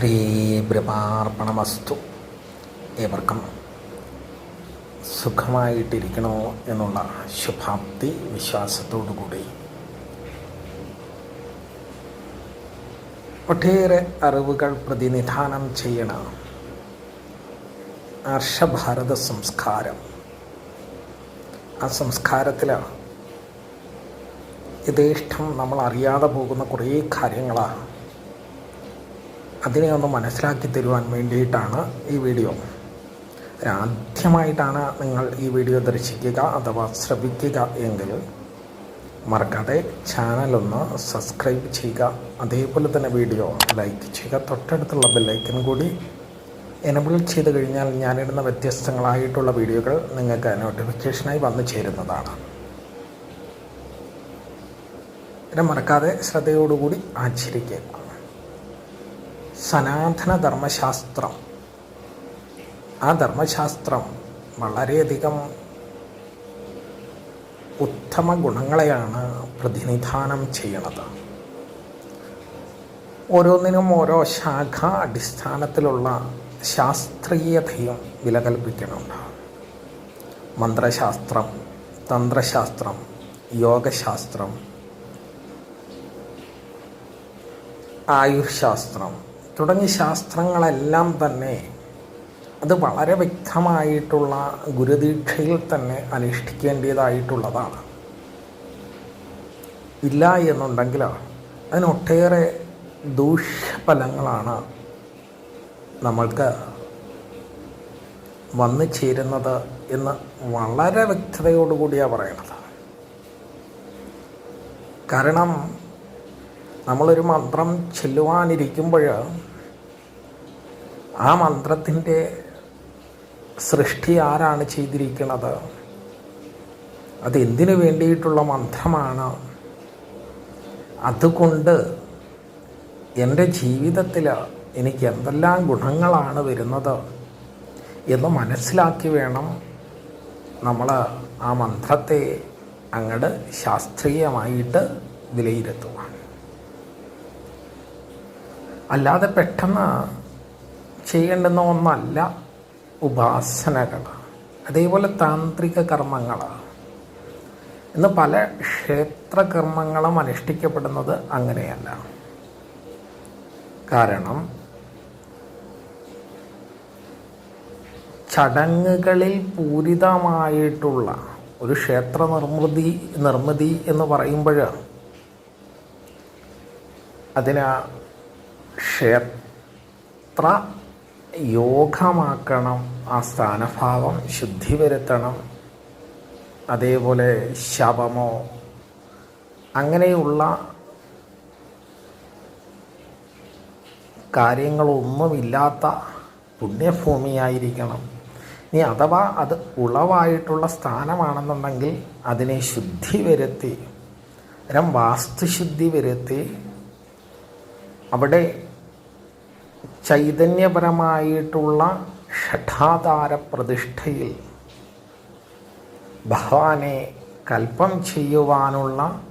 ഹരിബ്രഹ്മാർപ്പണമസ്തു ഏവർക്കും സുഖമായിട്ടിരിക്കണോ എന്നുള്ള ശുഭാപ്തി വിശ്വാസത്തോടുകൂടി. ഒട്ടേറെ അറിവുകൾ പ്രതിനിധാനം ചെയ്യണ ഹർഷഭാരത സംസ്കാരം. ആ സംസ്കാരത്തിൽ യഥേഷ്ടം നമ്മൾ അറിയാതെ പോകുന്ന കുറേ കാര്യങ്ങളാണ് അതിനെ ഒന്ന് മനസ്സിലാക്കി തരുവാൻ വേണ്ടിയിട്ടാണ് ഈ വീഡിയോ. ആദ്യമായിട്ടാണ് നിങ്ങൾ ഈ വീഡിയോ ദർശിക്കുക അഥവാ ശ്രവിക്കുക എങ്കിൽ മറക്കാതെ ചാനലൊന്ന് സബ്സ്ക്രൈബ് ചെയ്യുക. അതേപോലെ തന്നെ വീഡിയോ ലൈക്ക് ചെയ്യുക. തൊട്ടടുത്തുള്ള ബെല്ലൈക്കൻ കൂടി എനബിൾ ചെയ്ത് കഴിഞ്ഞാൽ ഞാനിടുന്ന വ്യത്യസ്തങ്ങളായിട്ടുള്ള വീഡിയോകൾ നിങ്ങൾക്ക് നോട്ടിഫിക്കേഷനായി വന്നു ചേരുന്നതാണ്. പിന്നെ മറക്കാതെ ശ്രദ്ധയോടുകൂടി ആചരിക്കുക. സനാതന ധർമ്മശാസ്ത്രം ആ ധർമ്മശാസ്ത്രം വളരെയധികം ഉത്തമ ഗുണങ്ങളെയാണ് പ്രതിനിധാനം ചെയ്യണത് ഓരോന്നിനും ഓരോ ശാഖ അടിസ്ഥാനത്തിലുള്ള ശാസ്ത്രീയതയും വില കൽപ്പിക്കുന്നുണ്ട് മന്ത്രശാസ്ത്രം തന്ത്രശാസ്ത്രം യോഗശാസ്ത്രം ആയുർശാസ്ത്രം തുടങ്ങിയ ശാസ്ത്രങ്ങളെല്ലാം തന്നെ അത് വളരെ വ്യക്തമായിട്ടുള്ള ഗുരുദീക്ഷയിൽ തന്നെ അനുഷ്ഠിക്കേണ്ടതായിട്ടുള്ളതാണ്. ഇല്ല എന്നുണ്ടെങ്കിൽ അതിനൊട്ടേറെ ദൂഷ്യഫലങ്ങളാണ് നമ്മൾക്ക് വന്നു ചേരുന്നത് എന്ന് വളരെ വ്യക്തതയോടുകൂടിയാണ് പറയുന്നത് കാരണം നമ്മളൊരു മന്ത്രം ചെല്ലുവാനിരിക്കുമ്പോൾ ആ മന്ത്രത്തിന്റെ സൃഷ്ടി ആരാണ് ചെയ്തിരിക്കുന്നത്? അതെന്തിനു വേണ്ടിയിട്ടുള്ള മന്ത്രമാണ്? അതുകൊണ്ട് എന്റെ ജീവിതത്തിൽ എനിക്ക് എന്തെല്ലാം ഗുണങ്ങളാണ് വരുന്നത് എന്ന് മനസ്സിലാക്കി വേണം നമ്മൾ ആ മന്ത്രത്തെ അങ്ങോട്ട് ശാസ്ത്രീയമായിട്ട് വിലയിരുത്തുവാൻ. അല്ലാതെ പെട്ടെന്ന് ചെയ്യേണ്ടുന്ന ഒന്നല്ല ഉപാസനകളാണ് അതേപോലെ താന്ത്രിക കർമ്മങ്ങളാണ് ഇന്ന് പല ക്ഷേത്രകർമ്മങ്ങളും അനുഷ്ഠിക്കപ്പെടുന്നത് അങ്ങനെയല്ല. കാരണം ചടങ്ങുകളിൽ പൂരിതമായിട്ടുള്ള ഒരു ക്ഷേത്ര നിർമ്മിതി നിർമ്മിതി എന്ന് പറയുമ്പോൾ അതിന് ക്ഷേത്ര യോഗമാക്കണം. ആ സ്ഥാനഭാവം ശുദ്ധി വരുത്തണം. അതേപോലെ ശവമോ അങ്ങനെയുള്ള കാര്യങ്ങളൊന്നുമില്ലാത്ത പുണ്യഭൂമിയായിരിക്കണം. ഇനി അഥവാ അത് ഉളവായിട്ടുള്ള സ്ഥാനമാണെന്നുണ്ടെങ്കിൽ അതിനെ ശുദ്ധി വരുത്തി അരം വാസ്തുശുദ്ധി വരുത്തി അവിടെ ചൈതന്യപരമായിട്ടുള്ള ഷഠാധാര പ്രതിഷ്ഠയിൽ ഭഗവാനെ കൽപ്പം ചെയ്യുവാനുള്ള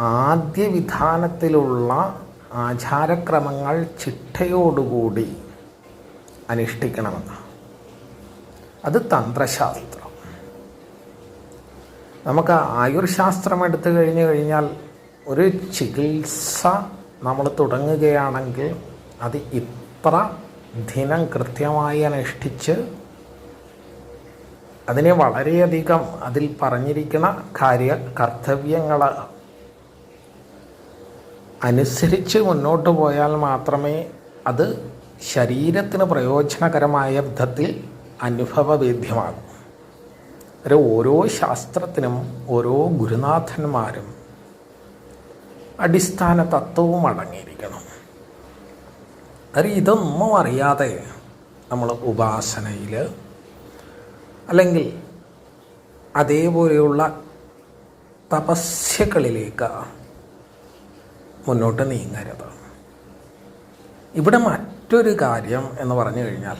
ആദ്യ വിധാനത്തിലുള്ള ആചാരക്രമങ്ങൾ ചിട്ടയോടുകൂടി അനുഷ്ഠിക്കണമെന്ന് അത് തന്ത്രശാസ്ത്രം. നമുക്ക് ആയുർശാസ്ത്രം എടുത്തു കഴിഞ്ഞു കഴിഞ്ഞാൽ ഒരു ചികിത്സ നമ്മൾ തുടങ്ങുകയാണെങ്കിൽ അത് ഇത്ര ദിനം കൃത്യമായി അനുഷ്ഠിച്ച് അതിനെ വളരെയധികം അതിൽ പറഞ്ഞിരിക്കുന്ന കാര്യ കർത്തവ്യങ്ങൾ അനുസരിച്ച് മുന്നോട്ട് പോയാൽ മാത്രമേ അത് ശരീരത്തിന് പ്രയോജനകരമായ വിധത്തിൽ അനുഭവവേദ്യമാകും. ഒരു ഓരോ ശാസ്ത്രത്തിനും ഓരോ ഗുരുനാഥന്മാരും അടിസ്ഥാന തത്വവും അടങ്ങിയിരിക്കണം. അത് ഇതൊന്നും അറിയാതെ നമ്മൾ ഉപാസനയിൽ അല്ലെങ്കിൽ അതേപോലെയുള്ള തപസ്യകളിലേക്ക് മുന്നോട്ട് നീങ്ങരുത്. ഇവിടെ മറ്റൊരു കാര്യം എന്ന് പറഞ്ഞു കഴിഞ്ഞാൽ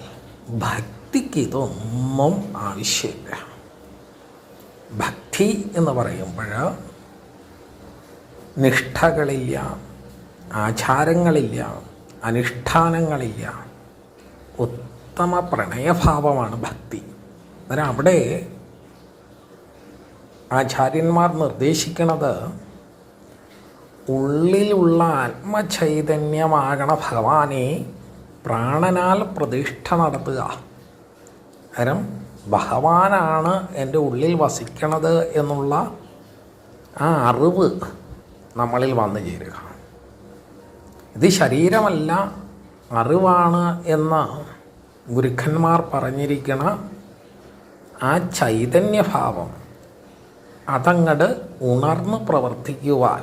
ഭക്തിക്ക് ഇതൊന്നും ആവശ്യമില്ല. ഭക്തി എന്ന് പറയുമ്പോൾ നിഷ്ഠകളില്ല ആചാരങ്ങളില്ല അനുഷ്ഠാനങ്ങളില്ല. ഉത്തമ പ്രണയഭാവമാണ് ഭക്തി. അന്നേരം അവിടെ ആചാര്യന്മാർ നിർദ്ദേശിക്കുന്നത് ഉള്ളിലുള്ള ആത്മചൈതന്യമാകണ ഭഗവാനെ പ്രാണനാൽ പ്രതിഷ്ഠ നടത്തുക. കാരണം ഭഗവാനാണ് എന്റെ ഉള്ളിൽ വസിക്കണത് എന്നുള്ള ആ അറിവ് നമ്മളിൽ വന്നു ചേരുക. ഇത് ശരീരമല്ല അറിവാണ് എന്ന് ഗുരുക്കന്മാർ പറഞ്ഞിരിക്കണ ആ ചൈതന്യഭാവം അതങ്ങട് ഉണർന്ന് പ്രവർത്തിക്കുവാൻ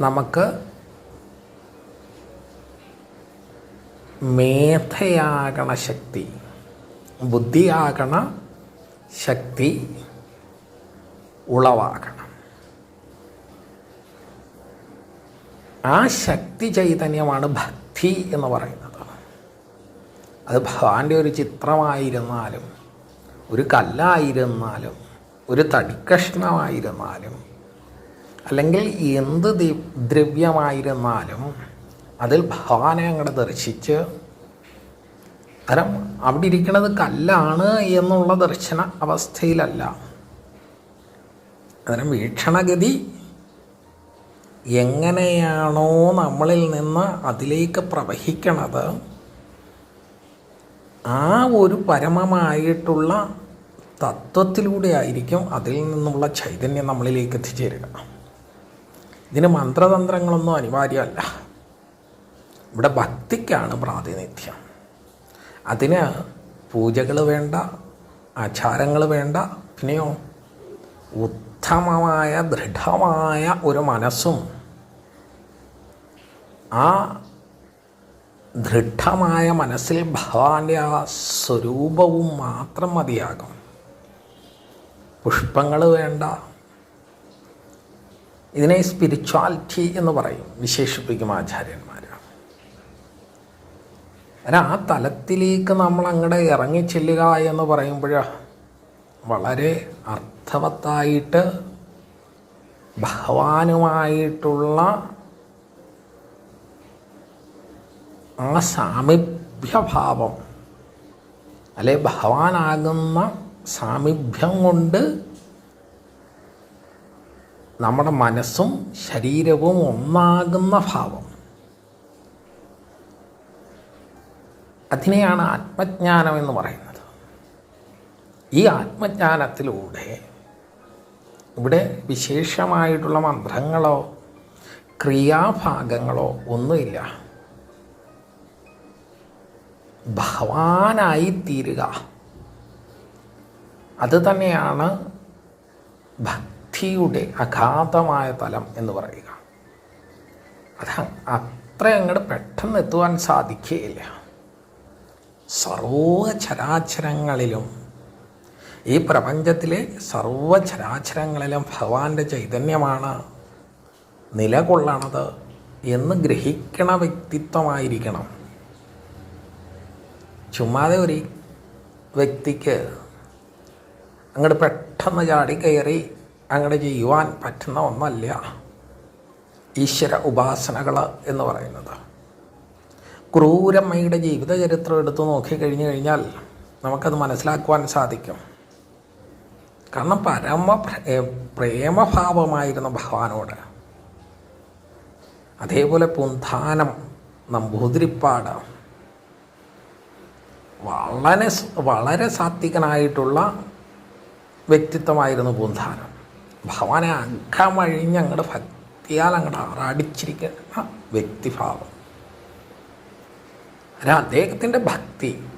നമുക്ക് മേധയാകണ ശക്തി ബുദ്ധിയാകണ ശക്തി ഉളവാകണം. ആ ശക്തി ചൈതന്യമാണ് ഭക്തി എന്ന് പറയുന്നത്. അത് ഭഗവാന്റെ ഒരു ചിത്രമായിരുന്നാലും ഒരു കല്ലായിരുന്നാലും ഒരു തടിക്കഷ്ണമായിരുന്നാലും അല്ലെങ്കിൽ എന്ത് ദ്രവ്യമായിരുന്നാലും അതിൽ ഭഗവാനെ അങ്ങോട്ട് ദർശിച്ച് കാരണം അവിടെ ഇരിക്കുന്നത് കല്ലാണ് എന്നുള്ള ദർശന അവസ്ഥയിലല്ല. അതിന് വീക്ഷണഗതി എങ്ങനെയാണോ നമ്മളിൽ നിന്ന് അതിലേക്ക് പ്രവഹിക്കണത് ആ ഒരു പരമമായിട്ടുള്ള തത്വത്തിലൂടെ ആയിരിക്കും അതിൽ നിന്നുള്ള ചൈതന്യം നമ്മളിലേക്ക് എത്തിച്ചേരുക. ഇതിന് മന്ത്രതന്ത്രങ്ങളൊന്നും അനിവാര്യമല്ല. ഇവിടെ ഭക്തിക്കാണ് പ്രാതിനിധ്യം. അതിന് പൂജകൾ വേണ്ട ആചാരങ്ങൾ വേണ്ട പിന്നെയോ ഉത്തമമായ ദൃഢമായ ഒരു മനസ്സും ആ ദൃഢമായ മനസ്സിൽ ഭഗവാന്റെ ആ സ്വരൂപവും മാത്രം മതിയാകും. പുഷ്പങ്ങൾ വേണ്ട. ഇതിനെ സ്പിരിച്വാലിറ്റി എന്ന് പറയും വിശേഷിപ്പിക്കും ആചാര്യന്മാർ അങ്ങനെ ആ തലത്തിലേക്ക് നമ്മൾ അങ്ങോട്ട് ഇറങ്ങിച്ചെല്ലുക എന്ന് പറയുമ്പോൾ വളരെ അർത്ഥവത്തായിട്ട് ഭഗവാനുമായിട്ടുള്ള ആ സാമീപ്യഭാവം അല്ലെ ഭഗവാനാകുന്ന സാമീപ്യം കൊണ്ട് നമ്മുടെ മനസ്സും ശരീരവും ഒന്നാകുന്ന ഭാവം. അതിനെയാണ് ആത്മജ്ഞാനം എന്ന് പറയുന്നത്. ഈ ആത്മജ്ഞാനത്തിലൂടെ ഇവിടെ വിശേഷമായിട്ടുള്ള മന്ത്രങ്ങളോ ക്രിയാഭാഗങ്ങളോ ഒന്നുമില്ല. ഭഗവാനായി തീരുക. അത് തന്നെയാണ് ഭക്തിയുടെ അഗാധമായ തലം എന്ന് പറയുക. അത് അത്ര അങ്ങോട്ട് പെട്ടെന്ന് എത്തുവാൻ സാധിക്കുകയില്ല. സർവചരാചരങ്ങളിലും ഈ പ്രപഞ്ചത്തിലെ സർവചരാചരങ്ങളിലും ഭഗവാന്റെ ചൈതന്യമാണ് നിലകൊള്ളണത് എന്ന് ഗ്രഹിക്കണ വ്യക്തിത്വമായിരിക്കണം. ചുമ്മാതെ ഒരു വ്യക്തിക്ക് അങ്ങോട്ട് പെട്ടെന്ന് ചാടി കയറി അങ്ങോട്ട് ചെയ്യുവാൻ പറ്റുന്ന ഒന്നല്ല ഈശ്വര ഉപാസനകൾ എന്ന് പറയുന്നത്. ക്രൂരമ്മയുടെ ജീവിതചരിത്രം എടുത്തു നോക്കിക്കഴിഞ്ഞു കഴിഞ്ഞാൽ നമുക്കത് മനസ്സിലാക്കുവാൻ സാധിക്കും. കാരണം പരമ പ്രേ- പ്രേമഭാവമായിരുന്നു ഭഗവാനോട്. അതേപോലെ പുന്താനം നമ്പൂതിരിപ്പാട് വളരെ വളരെ സാത്വികനായിട്ടുള്ള വ്യക്തിത്വമായിരുന്നു പൂന്താനം ഭഗവാനെ അകമഴിഞ്ഞ് അങ്ങോട്ട് ഭക്തിയാൽ അങ്ങോട്ട് ആറാടിച്ചിരിക്കുന്ന വ്യക്തിഭാവം. അല്ല അദ്ദേഹത്തിന്റെ ഭക്തി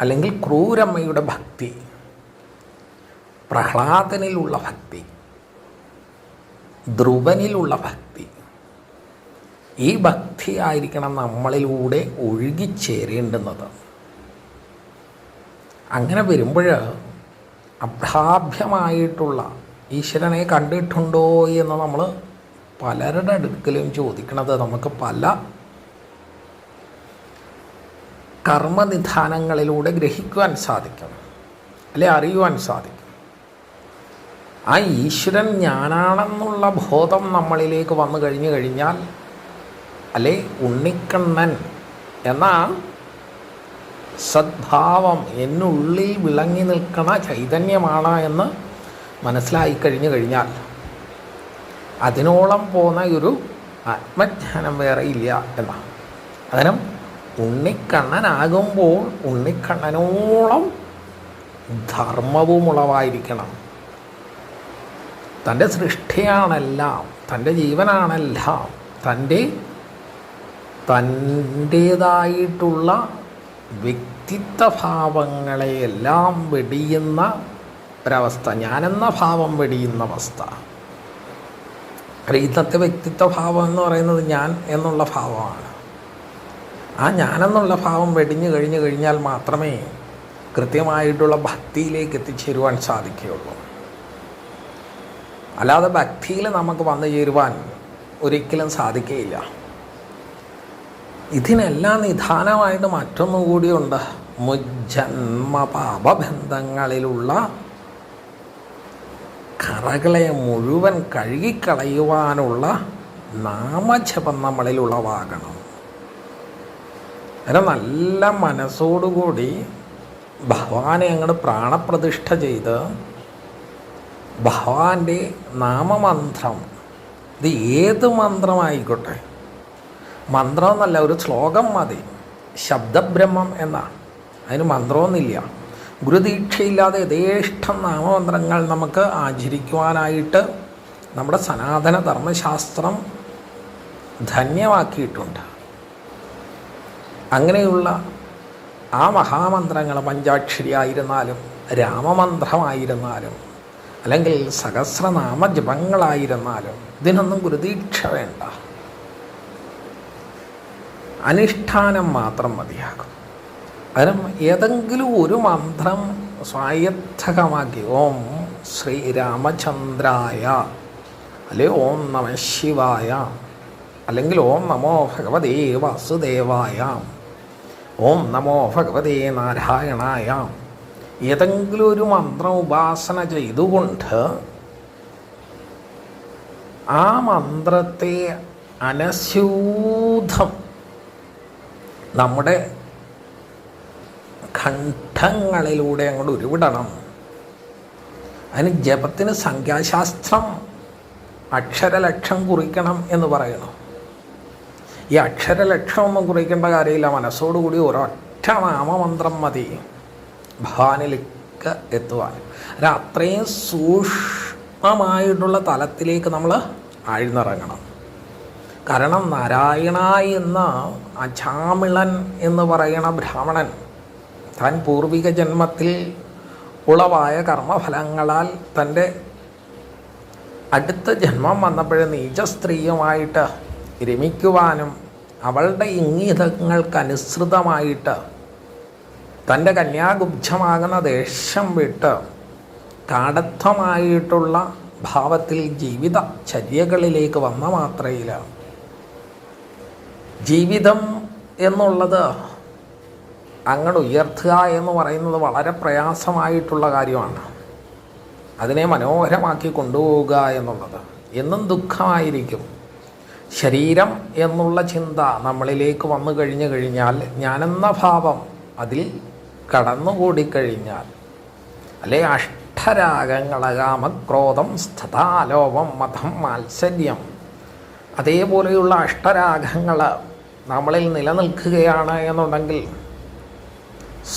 അല്ലെങ്കിൽ ക്രൂരമ്മയുടെ ഭക്തി പ്രഹ്ലാദനിലുള്ള ഭക്തി ധ്രുവനിലുള്ള ഭക്തി ഈ ഭക്തി ആയിരിക്കണം നമ്മളിലൂടെ ഒഴുകിച്ചേരേണ്ടുന്നത്. അങ്ങനെ വരുമ്പോൾ അഭാഭ്യമായിട്ടുള്ള ഈശ്വരനെ കണ്ടിട്ടുണ്ടോ എന്ന് നമ്മൾ പലരുടെ അടുക്കലും ചോദിക്കണത് നമുക്ക് പല കർമ്മനിധാനങ്ങളിലൂടെ ഗ്രഹിക്കുവാൻ സാധിക്കും അല്ലെ അറിയുവാൻ സാധിക്കും. ആ ഈശ്വരൻ ഞാനാണെന്നുള്ള ബോധം നമ്മളിലേക്ക് വന്നു കഴിഞ്ഞു കഴിഞ്ഞാൽ അല്ലെ ഉണ്ണിക്കണ്ണൻ എന്ന സദ്ഭാവം എന്നുള്ളിൽ വിളങ്ങി നിൽക്കണ ചൈതന്യമാണ് എന്ന് മനസ്സിലായി കഴിഞ്ഞു കഴിഞ്ഞാൽ അതിനോളം പോന്ന ഒരു ആത്മജ്ഞാനം വേറെ ഇല്ല എന്നാണ്. അതിനും ഉണ്ണിക്കണ്ണനാകുമ്പോൾ ഉണ്ണിക്കണ്ണനോളം ധർമ്മവും ഉളവായിരിക്കണം തന്റെ സൃഷ്ടിയാണെല്ലാം തന്റെ ജീവനാണെല്ലാം തന്റെ തന്റേതായിട്ടുള്ള വ്യക്തിത്വ ഭാവങ്ങളെയെല്ലാം വെടിയുന്ന ഒരവസ്ഥ ഞാനെന്ന ഭാവം വെടിയുന്ന അവസ്ഥ. ഇന്നത്തെ വ്യക്തിത്വ ഭാവം എന്ന് പറയുന്നത് ഞാൻ എന്നുള്ള ഭാവമാണ്. ആ ഞാനെന്നുള്ള ഭാവം വെടിഞ്ഞു കഴിഞ്ഞു കഴിഞ്ഞാൽ മാത്രമേ കൃത്യമായിട്ടുള്ള ഭക്തിയിലേക്ക് എത്തിച്ചേരുവാൻ സാധിക്കുകയുള്ളൂ. അല്ലാതെ ഭക്തിയിൽ നമുക്ക് വന്നു ചേരുവാൻ ഒരിക്കലും സാധിക്കുകയില്ല. ഇതിനെല്ലാം നിധാനമായിട്ട് മറ്റൊന്നും കൂടിയുണ്ട്. മുജ്ജന്മ പാപബന്ധങ്ങളിലുള്ള കറകളെ മുഴുവൻ കഴുകിക്കളയുവാനുള്ള നാമജപം നമ്മളിൽ ഉളവാകണം അങ്ങനെ നല്ല മനസ്സോടുകൂടി ഭഗവാനെ അങ്ങോട്ട് പ്രാണപ്രതിഷ്ഠ ചെയ്ത് ഭഗവാന്റെ നാമമന്ത്രം ഇത് ഏത് മന്ത്രമായിക്കോട്ടെ? മന്ത്രം എന്നല്ല ഒരു ശ്ലോകം മതി. ശബ്ദബ്രഹ്മം എന്നാണ് അതിന് മന്ത്രമൊന്നുമില്ല. ഗുരുദീക്ഷയില്ലാതെ യഥേഷ്ടം നാമമന്ത്രങ്ങൾ നമുക്ക് ആചരിക്കുവാനായിട്ട് നമ്മുടെ സനാതന ധർമ്മശാസ്ത്രം ധന്യമാക്കിയിട്ടുണ്ട്. അങ്ങനെയുള്ള ആ മഹാമന്ത്രങ്ങൾ പഞ്ചാക്ഷരി ആയിരുന്നാലും രാമമന്ത്രമായിരുന്നാലും അല്ലെങ്കിൽ സഹസ്രനാമ ജപങ്ങളായിരുന്നാലും ഇതിനൊന്നും ഗുരുദീക്ഷ വേണ്ട. അനുഷ്ഠാനം മാത്രം മതിയാകും. അതിനും ഏതെങ്കിലും ഒരു മന്ത്രം സ്വായത്തകമാക്കി ഓം ശ്രീരാമചന്ദ്രായ അല്ലെ ഓം നമ ശിവായ അല്ലെങ്കിൽ ഓം നമോ ഭഗവതേ വാസുദേവായ ഓം നമോ ഭഗവതേ നാരായണായ ഏതെങ്കിലും ഒരു മന്ത്രം ഉപാസന ചെയ്തുകൊണ്ട് ആ മന്ത്രത്തെ അനസ്യൂതം നമ്മുടെ ഖണ്ഡങ്ങളിലൂടെ അങ്ങോട്ട് ഉരുവിടണം. അതിന് ജപത്തിന് സംഖ്യാശാസ്ത്രം അക്ഷരലക്ഷം കുറിക്കണം എന്ന് പറയുന്നു. ഈ അക്ഷരലക്ഷം ഒന്നും കുറിക്കേണ്ട കാര്യമില്ല. മനസ്സോടുകൂടി ഒരൊറ്റ നാമമന്ത്രം മതി. ഭവാനിലേക്ക് എത്തുവാൻ. അത് അത്രയും സൂക്ഷ്മമായിട്ടുള്ള തലത്തിലേക്ക് നമ്മൾ ആഴ്ന്നിറങ്ങണം. കാരണം നാരായണ എന്ന അജാമിളൻ എന്ന് പറയുന്ന ബ്രാഹ്മണൻ താൻ പൂർവിക ജന്മത്തിൽ ഉളവായ കർമ്മഫലങ്ങളാൽ തന്റെ അടുത്ത ജന്മം വന്നപ്പോഴേ നീച സ്ത്രീയുമായിട്ട് രമിക്കുവാനും അവളുടെ ഇംഗിതങ്ങൾക്കനുസൃതമായിട്ട് തന്റെ കന്യാഗുബ്ജമാകുന്ന ദേഷ്യം വിട്ട് കാടത്വമായിട്ടുള്ള ഭാവത്തിൽ ജീവിത ചര്യകളിലേക്ക് വന്ന മാത്രയിൽ ജീവിതം എന്നുള്ളത് അങ്ങോട്ട് ഉയർത്തുക എന്ന് പറയുന്നത് വളരെ പ്രയാസമായിട്ടുള്ള കാര്യമാണ്. അതിനെ മനോഹരമാക്കി കൊണ്ടുപോവുക എന്നുള്ളത്. എന്നും ദുഃഖമായിരിക്കും. ശരീരം എന്നുള്ള ചിന്ത നമ്മളിലേക്ക് വന്നു കഴിഞ്ഞു കഴിഞ്ഞാൽ ഞാനെന്ന ഭാവം അതിൽ കടന്നുകൂടിക്കഴിഞ്ഞാൽ അല്ലെ? അഷ്ടരാഗങ്ങളകാമക്രോധം സ്ഥതാലോപം മതം മാത്സര്യം. അതേപോലെയുള്ള അഷ്ടരാഗങ്ങൾ നമ്മളിൽ നിലനിൽക്കുകയാണ് എന്നുണ്ടെങ്കിൽ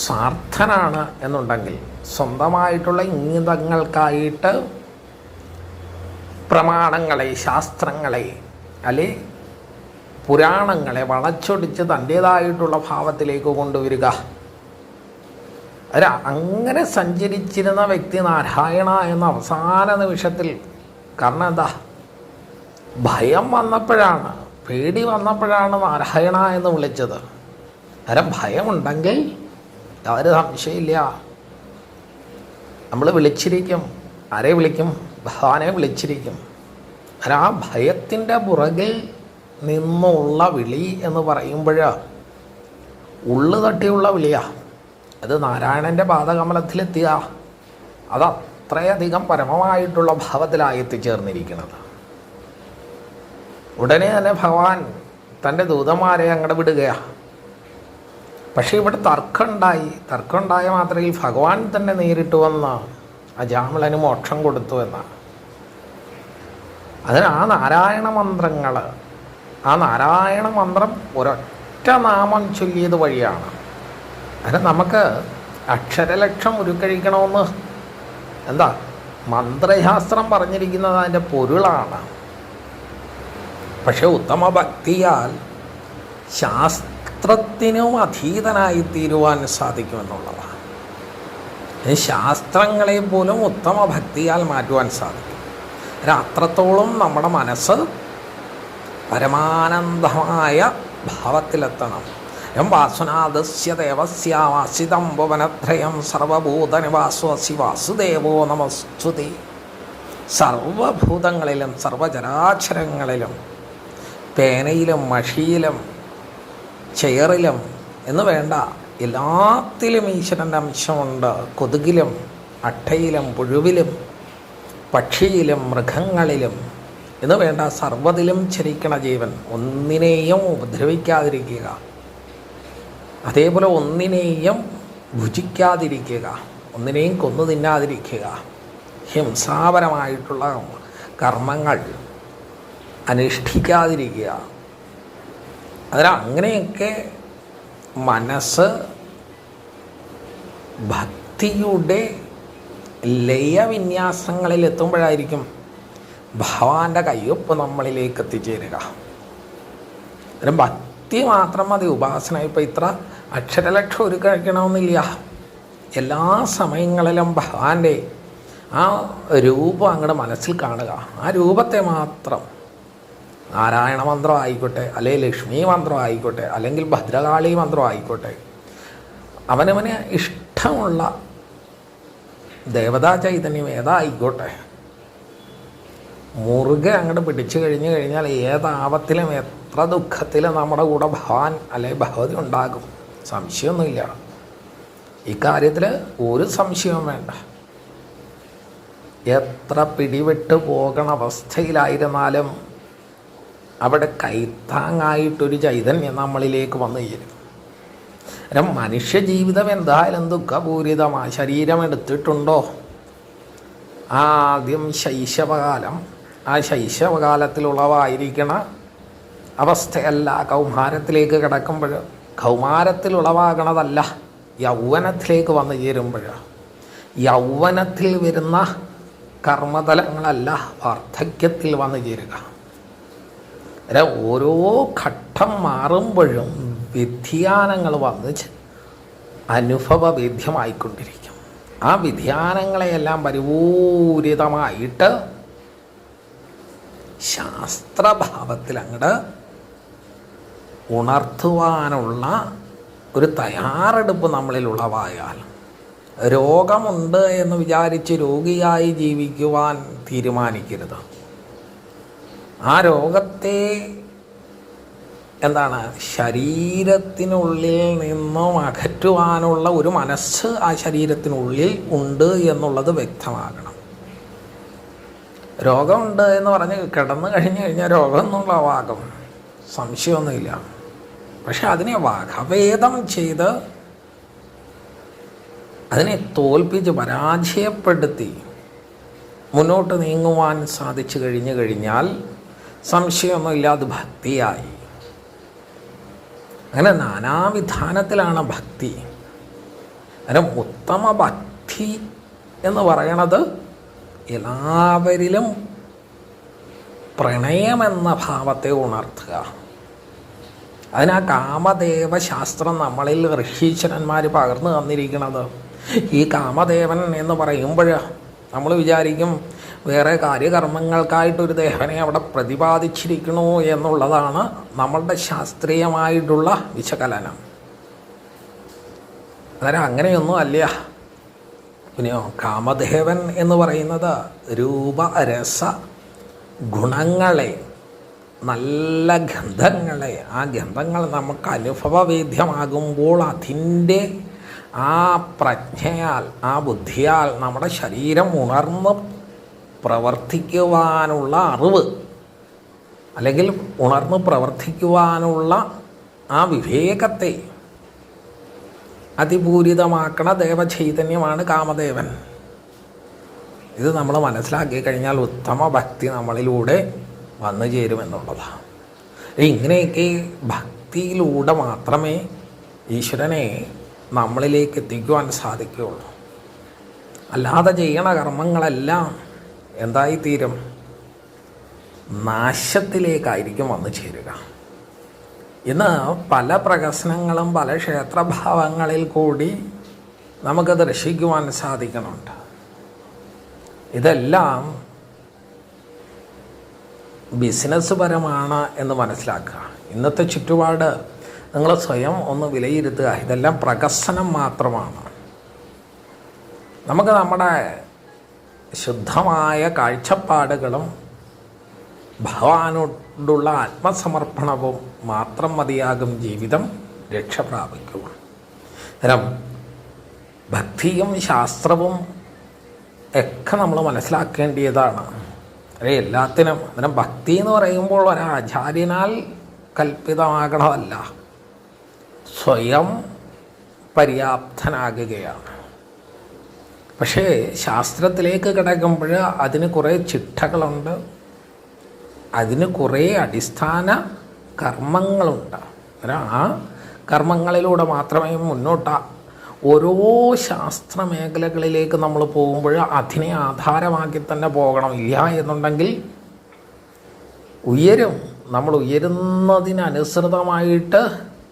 സ്വാർത്ഥനാണ് എന്നുണ്ടെങ്കിൽ സ്വന്തമായിട്ടുള്ള ഇംഗിതങ്ങൾക്കായിട്ട് പ്രമാണങ്ങളെ ശാസ്ത്രങ്ങളെ അല്ലെ പുരാണങ്ങളെ വളച്ചൊടിച്ച് തന്റേതായിട്ടുള്ള ഭാവത്തിലേക്ക് കൊണ്ടുവരിക. അല്ല അങ്ങനെ സഞ്ചരിച്ചിരുന്ന വ്യക്തി നാരായണ എന്ന അവസാന നിമിഷത്തിൽ കാരണം എന്താ? ഭയം വന്നപ്പോഴാണ് പേടി വന്നപ്പോഴാണ് നാരായണ എന്ന് വിളിച്ചത്. അന്നേരം ഭയമുണ്ടെങ്കിൽ യാതൊരു സംശയമില്ല നമ്മൾ വിളിച്ചിരിക്കും. ആരെ വിളിക്കും? ഭഗവാനെ വിളിച്ചിരിക്കും. ആ ഭയത്തിന്റെ പുറകിൽ നിന്നുള്ള വിളി എന്ന് പറയുമ്പോൾ ഉള്ളു തട്ടിയുള്ള വിളിയാ. അത് നാരായണന്റെ പാദകമലത്തിലെത്തിയ. അത് അത്രയധികം പരമമായിട്ടുള്ള ഭാവത്തിലായി എത്തിച്ചേർന്നിരിക്കുന്നത്. ഉടനെ തന്നെ ഭഗവാൻ തന്റെ ദൂതന്മാരെ അങ്ങോട്ട് വിടുകയാണ് പക്ഷേ ഇവിടെ തർക്കമുണ്ടായി. തർക്കമുണ്ടായ മാത്രയിൽ ഭഗവാൻ തന്നെ നേരിട്ട് വന്ന അജാമളന് മോക്ഷം കൊടുത്തു എന്നാണ് അതിന് ആ നാരായണ മന്ത്രങ്ങൾ ആ നാരായണ മന്ത്രം ഒരൊറ്റ നാമം ചൊല്ലിയത് വഴിയാണ്. അതിന് നമുക്ക് അക്ഷരലക്ഷം ഉരുക്കഴിക്കണമെന്ന് എന്താ? മന്ത്രശാസ്ത്രം പറഞ്ഞിരിക്കുന്നത് അതിന്റെ പൊരുളാണ്. പക്ഷെ ഉത്തമ ഭക്തിയാൽ ശാസ്ത്രത്തിനും അധീതനായി തീരുവാൻ സാധിക്കുമെന്നുള്ളതാണ്. ശാസ്ത്രങ്ങളെ പോലും ഉത്തമ ഭക്തിയാൽ മാറ്റുവാൻ സാധിക്കും. അത്രത്തോളം നമ്മുടെ മനസ്സ് പരമാനന്ദമായ ഭാവത്തിലെത്തണം. എം വാസുനാദസ്യ ദേവസ്യാവാസിതം ഭുവനത്രയം സർവഭൂതനിവാസ്വസി വാസുദേവോ നമസ്തുതി. സർവഭൂതങ്ങളിലും സർവചരാചരങ്ങളിലും പേനയിലും മഷിയിലും ചെയറിലും എന്ന് വേണ്ട. എല്ലാത്തിലും ഈശ്വരന്റെ അംശമുണ്ട്. കൊതുകിലും അട്ടയിലും പുഴുവിലും പക്ഷിയിലും മൃഗങ്ങളിലും എന്ന് വേണ്ട. സർവതിലും ചരിക്കണ ജീവൻ ഒന്നിനെയും ഉപദ്രവിക്കാതിരിക്കുക. അതേപോലെ ഒന്നിനെയും ഭുജിക്കാതിരിക്കുക. ഒന്നിനെയും കൊന്നു തിന്നാതിരിക്കുക. ഹിംസാപരമായിട്ടുള്ള കർമ്മങ്ങൾ അനുഷ്ഠിക്കാതിരിക്കുക. അതിന് അങ്ങനെയൊക്കെ മനസ്സ് ഭക്തിയുടെ ലയവിന്യാസങ്ങളിൽ എത്തുമ്പോഴായിരിക്കും ഭഗവാന്റെ കയ്യൊപ്പ് നമ്മളിലേക്ക് എത്തിച്ചേരുക അതിന് ഭക്തി മാത്രം മതി. ഉപാസന ഇപ്പം ഇത്ര അക്ഷരലക്ഷം ഒരു കഴിക്കണമെന്നില്ല. എല്ലാ സമയങ്ങളിലും ഭഗവാന്റെ ആ രൂപം അങ്ങോട്ട് മനസ്സിൽ കാണുക. ആ രൂപത്തെ മാത്രം നാരായണ മന്ത്രം ആയിക്കോട്ടെ അല്ലെങ്കിൽ ലക്ഷ്മി മന്ത്രം ആയിക്കോട്ടെ അല്ലെങ്കിൽ ഭദ്രകാളി മന്ത്രം ആയിക്കോട്ടെ. അവനവന് ഇഷ്ടമുള്ള ദേവതാ ചൈതന്യം ഏതായിക്കോട്ടെ. മുറുകെ അങ്ങോട്ട് പിടിച്ചു കഴിഞ്ഞു കഴിഞ്ഞാൽ ഏതാപത്തിലും എത്ര ദുഃഖത്തിലും നമ്മുടെ കൂടെ ഭവാൻ അല്ലെ ഭഗവതി ഉണ്ടാകും. സംശയമൊന്നുമില്ല. ഇക്കാര്യത്തിൽ ഒരു സംശയവും വേണ്ട. എത്ര പിടിവിട്ട് പോകണ അവസ്ഥയിലായിരുന്നാലും അവിടെ കൈത്താങ്ങായിട്ടൊരു ചൈതന്യം നമ്മളിലേക്ക് വന്നു ചേരും കാരണം മനുഷ്യ ജീവിതം എന്തായാലും ദുഃഖപൂരിതമാണ് ശരീരം എടുത്തിട്ടുണ്ടോ ആദ്യം ശൈശവകാലം. ആ ശൈശവകാലത്തിലുളവായിരിക്കണ അവസ്ഥയല്ല കൗമാരത്തിലേക്ക് കിടക്കുമ്പോൾ കൗമാരത്തിൽ ഉളവാകണതല്ല യൗവനത്തിലേക്ക് വന്നു ചേരുമ്പോൾ യൗവനത്തിൽ വരുന്ന കർമ്മതലങ്ങളല്ല വാർദ്ധക്യത്തിൽ വന്നു ചേരുക. അല്ല ഓരോ ഘട്ടം മാറുമ്പോഴും വ്യതിയാനങ്ങൾ വന്ന് അനുഭവ വേദ്യമായിക്കൊണ്ടിരിക്കും ആ വ്യതിയാനങ്ങളെയെല്ലാം പരിപൂരിതമായിട്ട് ശാസ്ത്രഭാവത്തിൽ അങ്ങോട്ട് ഉണർത്തുവാനുള്ള ഒരു തയ്യാറെടുപ്പ് നമ്മളിൽ ഉളവായാൽ രോഗമുണ്ട് എന്ന് വിചാരിച്ച് രോഗിയായി ജീവിക്കുവാൻ തീരുമാനിക്കരുത്. ആ രോഗത്തെ എന്താണ്? ശരീരത്തിനുള്ളിൽ നിന്നും അകറ്റുവാനുള്ള ഒരു മനസ്സ് ആ ശരീരത്തിനുള്ളിൽ ഉണ്ട് എന്നുള്ളത് വ്യക്തമാകണം. രോഗമുണ്ട് എന്ന് പറഞ്ഞ് കിടന്നു കഴിഞ്ഞു കഴിഞ്ഞാൽ രോഗം എന്നുള്ളവാകും സംശയമൊന്നുമില്ല. പക്ഷെ അതിനെ വകഭേദം ചെയ്ത് അതിനെ തോൽപ്പിച്ച് പരാജയപ്പെടുത്തി മുന്നോട്ട് നീങ്ങുവാൻ സാധിച്ചു കഴിഞ്ഞു കഴിഞ്ഞാൽ സംശയമൊന്നുമില്ല ഭക്തിയായി. അങ്ങനെ നാനാവിധാനത്തിലാണ് ഭക്തി. അങ്ങനെ ഉത്തമ ഭക്തി എന്ന് പറയണത് എല്ലാവരിലും പ്രണയമെന്ന ഭാവത്തെ ഉണർത്തുക. അതിനാ കാമദേവ ശാസ്ത്രം നമ്മളിൽ ഋഷീശ്വരന്മാർ പകർന്നു തന്നിരിക്കുന്നത് ഈ കാമദേവൻ എന്ന് പറയുമ്പോൾ നമ്മൾ വിചാരിക്കും വേറെ കാര്യകർമ്മങ്ങൾക്കായിട്ടൊരു ദേഹനെ അവിടെ പ്രതിപാദിച്ചിരിക്കണു എന്നുള്ളതാണ് നമ്മളുടെ ശാസ്ത്രീയമായിട്ടുള്ള വിശകലനം. അന്നേരം അങ്ങനെയൊന്നും അല്ല. പിന്നെയോ കാമദേവൻ എന്ന് പറയുന്നത് രൂപ രസ ഗുണങ്ങളെ നല്ല ഗന്ധങ്ങളെ. ആ ഗന്ധങ്ങൾ നമുക്ക് അനുഭവവേദ്യമാകുമ്പോൾ അതിന്റെ ആ പ്രജ്ഞയാൽ ആ ബുദ്ധിയാൽ നമ്മുടെ ശരീരം ഉണർന്ന് പ്രവർത്തിക്കുവാനുള്ള അറിവ് അല്ലെങ്കിൽ ഉണർന്ന് പ്രവർത്തിക്കുവാനുള്ള ആ വിവേകത്തെ അതിപൂരിതമാക്കണ ദേവചൈതന്യമാണ് കാമദേവൻ. ഇത് നമ്മൾ മനസ്സിലാക്കി കഴിഞ്ഞാൽ ഉത്തമ ഭക്തി നമ്മളിലൂടെ വന്നു ചേരുമെന്നുള്ളതാണ് ഇങ്ങനെയൊക്കെ ഭക്തിയിലൂടെ മാത്രമേ ഈശ്വരനെ നമ്മളിലേക്ക് എത്തിക്കുവാൻ സാധിക്കുകയുള്ളൂ. അല്ലാതെ ചെയ്യണ കർമ്മങ്ങളെല്ലാം എന്തായിത്തീരും? നാശത്തിലേക്കായിരിക്കും വന്നു ചേരുക. ഇന്ന് പല പ്രകസനങ്ങളും പല ക്ഷേത്രഭാവങ്ങളിൽ കൂടി നമുക്ക് ദർശിക്കുവാൻ സാധിക്കുന്നുണ്ട്. ഇതെല്ലാം ബിസിനസ് പരമാണ് എന്ന് മനസ്സിലാക്കുക. ഇന്നത്തെ ചുറ്റുപാട് നിങ്ങൾ സ്വയം ഒന്ന് വിലയിരുത്തുക. ഇതെല്ലാം പ്രകസനം മാത്രമാണ്. നമുക്ക് നമ്മുടെ ശുദ്ധമായ കാഴ്ചപ്പാടുകളും ഭഗവാനോടുള്ള ആത്മസമർപ്പണവും മാത്രം മതിയാകും ജീവിതം രക്ഷ പ്രാപിക്കുവാൻ. അന്നേരം ഭക്തിയും ശാസ്ത്രവും ഒക്കെ നമ്മൾ മനസ്സിലാക്കേണ്ടതാണ്. അല്ലെ എല്ലാത്തിനും അന്നേരം ഭക്തി എന്ന് പറയുമ്പോൾ ഒരാചാര്യനാൽ കൽപ്പിതമാകണമല്ല സ്വയം പര്യാപ്തനാകുകയാണ്. പക്ഷേ ശാസ്ത്രത്തിലേക്ക് കിടക്കുമ്പോൾ അതിന് കുറേ ചിട്ടകളുണ്ട്. അതിന് കുറേ അടിസ്ഥാന കർമ്മങ്ങളുണ്ട്. ആ കർമ്മങ്ങളിലൂടെ മാത്രമേ മുന്നോട്ട ഓരോ ശാസ്ത്ര മേഖലകളിലേക്ക് നമ്മൾ പോകുമ്പോൾ അതിനെ ആധാരമാക്കി തന്നെ പോകണം. ഇല്ല എന്നുണ്ടെങ്കിൽ ഉയരും. നമ്മൾ ഉയരുന്നതിനനുസൃതമായിട്ട്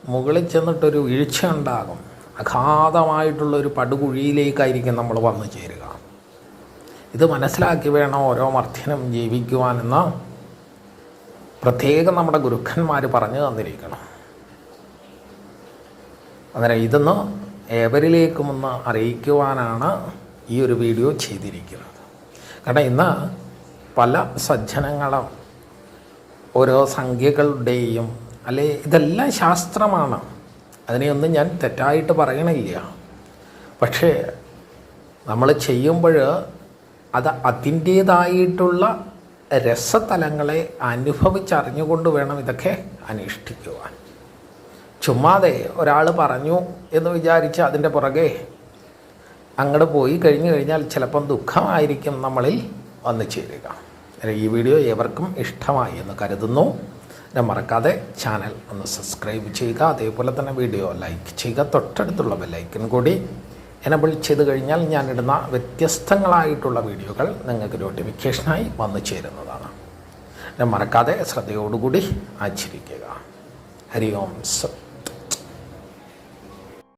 മുകളിൽ ചെന്നിട്ടൊരു വീഴ്ച ഉണ്ടാകും. അഗാധമായിട്ടുള്ളൊരു പടുകുഴിയിലേക്കായിരിക്കും നമ്മൾ വന്നു ചേരുക. ഇത് മനസ്സിലാക്കി വേണം ഓരോ മർദ്ദനും ജീവിക്കുവാനെന്ന് പ്രത്യേകം നമ്മുടെ ഗുരുക്കന്മാർ പറഞ്ഞു തന്നിരിക്കണം. അന്നേരം ഇതൊന്ന് ഏവരിലേക്കുമൊന്ന് അറിയിക്കുവാനാണ് ഈ ഒരു വീഡിയോ ചെയ്തിരിക്കുന്നത്. കാരണം ഇന്ന് പല സജ്ജനങ്ങളും ഓരോ സംഖ്യകളുടെയും അല്ലെ ഇതെല്ലാം ശാസ്ത്രമാണ്. അതിനെയൊന്നും ഞാൻ തെറ്റായിട്ട് പറയണില്ല. പക്ഷേ നമ്മൾ ചെയ്യുമ്പോൾ അത് അതിന്റേതായിട്ടുള്ള രസതലങ്ങളെ അനുഭവിച്ചറിഞ്ഞുകൊണ്ട് വേണം ഇതൊക്കെ അനുഷ്ഠിക്കുവാൻ. ചുമ്മാതെ ഒരാൾ പറഞ്ഞു എന്ന് വിചാരിച്ച് അതിന്റെ പുറകെ അങ്ങോട്ട് പോയി കഴിഞ്ഞു കഴിഞ്ഞാൽ ചിലപ്പം ദുഃഖമായിരിക്കും നമ്മളിൽ വന്നു ചേരുക. ഈ വീഡിയോ ഏവർക്കും ഇഷ്ടമായി എന്ന് കരുതുന്നു. ഞാൻ മറക്കാതെ ചാനൽ ഒന്ന് സബ്സ്ക്രൈബ് ചെയ്യുക. അതേപോലെ തന്നെ വീഡിയോ ലൈക്ക് ചെയ്യുക. തൊട്ടടുത്തുള്ള ബെല്ലൈക്കൻ കൂടി എനബിൾ ചെയ്ത് കഴിഞ്ഞാൽ ഞാനിടുന്ന വ്യത്യസ്തങ്ങളായിട്ടുള്ള വീഡിയോകൾ നിങ്ങൾക്ക് നോട്ടിഫിക്കേഷനായി വന്നു ചേരുന്നതാണ്. ഞാൻ മറക്കാതെ ശ്രദ്ധയോടുകൂടി ആചരിക്കുക. ഹരി ഓം സത്